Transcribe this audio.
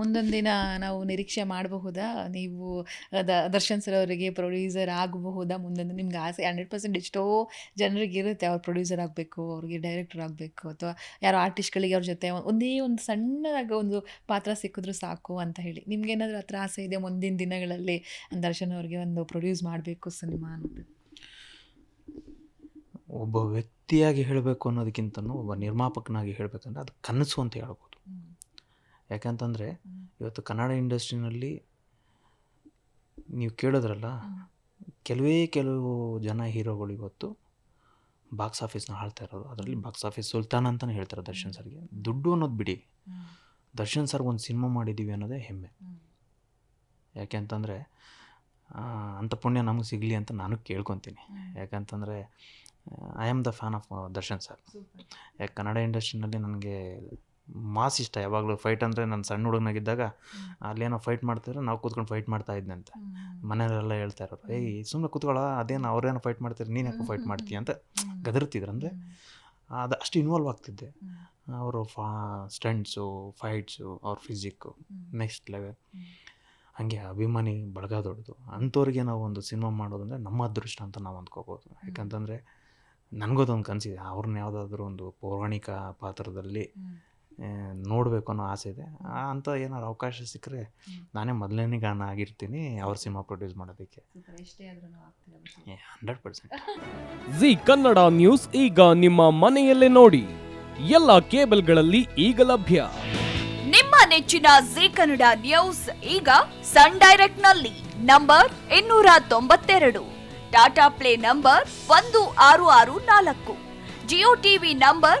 ಮುಂದೊಂದು ದಿನ ನಾವು ನಿರೀಕ್ಷೆ ಮಾಡಬಹುದಾ? ನೀವು ದ, ದರ್ಶನ್ ಸರ್ ಅವರಿಗೆ ಪ್ರೊಡ್ಯೂಸರ್ ಆಗಬಹುದಾ ಮುಂದೊಂದು? ನಿಮ್ಗೆ ಆಸೆ, ಹಂಡ್ರೆಡ್ ಪರ್ಸೆಂಟ್ ಎಷ್ಟೋ ಜನರಿಗೆ ಇರುತ್ತೆ ಅವ್ರು ಪ್ರೊಡ್ಯೂಸರ್ ಆಗಬೇಕು, ಅವ್ರಿಗೆ ಡೈರೆಕ್ಟರ್ ಆಗಬೇಕು, ಅಥವಾ ಯಾರೋ ಆರ್ಟಿಸ್ಟ್ಗಳಿಗೆ ಅವ್ರ ಜೊತೆ ಒಂದೇ ಒಂದು ಸಣ್ಣದಾಗಿ ಒಂದು ಪಾತ್ರ ಸಿಕ್ಕಿದ್ರು ಸಾಕು ಅಂತ ಹೇಳಿ. ನಿಮ್ಗೆ ಏನಾದರೂ ಹತ್ರ ಆಸೆ ಇದೆ ಮುಂದಿನ ದಿನಗಳಲ್ಲಿ ದರ್ಶನ್ ಅವ್ರಿಗೆ ಒಂದು ಪ್ರೊಡ್ಯೂಸ್ ಮಾಡಬೇಕು ಸಿನಿಮಾ ಅಂತ ಒಬ್ಬ ವ್ಯಕ್ತಿಯಾಗಿ ಹೇಳಬೇಕು ಅನ್ನೋದಕ್ಕಿಂತನೂ, ಒಬ್ಬ ನಿರ್ಮಾಪಕನಾಗಿ ಹೇಳಬೇಕಂದ್ರೆ ಅದು ಕನಸು ಅಂತ ಹೇಳ್ಬೋದು. ಯಾಕಂತಂದರೆ. ಇವತ್ತು ಕನ್ನಡ ಇಂಡಸ್ಟ್ರಿನಲ್ಲಿ ನೀವು ಕೇಳಿದ್ರಲ್ಲ ಕೆಲವೇ ಕೆಲವು ಜನ ಹೀರೋಗಳು ಇವತ್ತು ಬಾಕ್ಸ್ ಆಫೀಸ್ನ ಆಳ್ತಾ ಇರೋದು. ಅದರಲ್ಲಿ ಬಾಕ್ಸ್ ಆಫೀಸ್ ಸುಲ್ತಾನ್ ಅಂತಲೇ ಹೇಳ್ತಾರೆ ದರ್ಶನ್ ಸರ್ಗೆ. ದುಡ್ಡು ಅನ್ನೋದು ಬಿಡಿ. ದರ್ಶನ್ ಸರ್ ಒಂದು ಸಿನಿಮಾ ಮಾಡಿದ್ದೀವಿ ಅನ್ನೋದೇ ಹೆಮ್ಮೆ. ಯಾಕೆ ಅಂತಂದರೆ ಅಂಥ ಪುಣ್ಯ ನಮಗೆ ಸಿಗಲಿ ಅಂತ ನಾನು ಕೇಳ್ಕೊತೀನಿ. ಯಾಕಂತಂದರೆ I am the fan of Darshan sir. ಯಾಕೆ ಕನ್ನಡ ಇಂಡಸ್ಟ್ರಿನಲ್ಲಿ ನನಗೆ ಮಾಸ್ ಇಷ್ಟ. ಯಾವಾಗಲೂ ಫೈಟ್ ಅಂದರೆ ನಾನು ಸಣ್ಣ ಹುಡುಗನಾಗಿದ್ದಾಗ ಅಲ್ಲೇನೋ ಫೈಟ್ ಮಾಡ್ತಿದ್ರೆ ನಾವು ಕೂತ್ಕೊಂಡು ಫೈಟ್ ಮಾಡ್ತಾ ಇದ್ದೆ ಅಂತ ಮನೆಯವರೆಲ್ಲ ಹೇಳ್ತಾ ಇರೋರು ಏಯ್ ಸುಮ್ಮನೆ ಕೂತ್ಕೊಳ್ಳೋ ಅದೇನು ಅವ್ರೇನೋ ಫೈಟ್ ಮಾಡ್ತಾರೆ ನೀನು ಯಾಕೆ ಫೈಟ್ ಮಾಡ್ತೀಯ? ಅಂತ ಗದರ್ತಿದ್ರು ಅಂದರೆ ಅದು ಅಷ್ಟು ಇನ್ವಾಲ್ವ್ ಆಗ್ತಿದ್ದೆ. ಅವರು ಫಾ ಸ್ಟಂಟ್ಸು ಫೈಟ್ಸು ಅವ್ರ ಫಿಸಿಕ್ಕು ನೆಕ್ಸ್ಟ್ ಲೆವೆಲ್ ಹಾಗೆ ಅಭಿಮಾನಿ ಬಳಗ ದೊಡ್ಡದು. ಅಂಥವ್ರಿಗೆ ನಾವು ಒಂದು ಸಿನಿಮಾ ಮಾಡೋದಂದರೆ ನಮ್ಮ ಅದೃಷ್ಟ ಅಂತ ನಾವು ಅಂದ್ಕೋಬೋದು. ಯಾಕಂತಂದರೆ ನನಗೋದೊಂದು ಕನಸಿದೆ. ಅವ್ರನ್ನ ಯಾವುದಾದ್ರೂ ಒಂದು ಪೌರಾಣಿಕ ಪಾತ್ರದಲ್ಲಿ ನೋಡಬೇಕು ಅನ್ನೋ ಆಸೆ ಇದೆ. ಅಂತ ಅಂಥ ಏನಾದ್ರು ಅವಕಾಶ ಸಿಕ್ಕರೆ ನಾನೇ ಮೊದಲನೇ ಗಾನ ಆಗಿರ್ತೀನಿ ಅವ್ರ ಸಿನಿಮಾ ಪ್ರೊಡ್ಯೂಸ್ ಮಾಡೋದಕ್ಕೆ. Hundred percent Zee Kannada news ಈಗ ನಿಮ್ಮ ಮನೆಯಲ್ಲೇ ನೋಡಿ. ಎಲ್ಲ ಕೇಬಲ್ಗಳಲ್ಲಿ ಈಗ ಲಭ್ಯ. ನಿಮ್ಮ ನೆಚ್ಚಿನ ಜಿ ಕನ್ನಡ ನ್ಯೂಸ್ ಈಗ ಸನ್ ಡೈರೆಕ್ಟ್ನಲ್ಲಿ ನಂಬರ್ ಇನ್ನೂರ ತೊಂಬತ್ತೆರಡು. ಟಾಟಾ ಪ್ಲೇ ನಂಬರ್ ಒಂದು ಆರು ಆರು ನಾಲ್ಕು. Jio TV number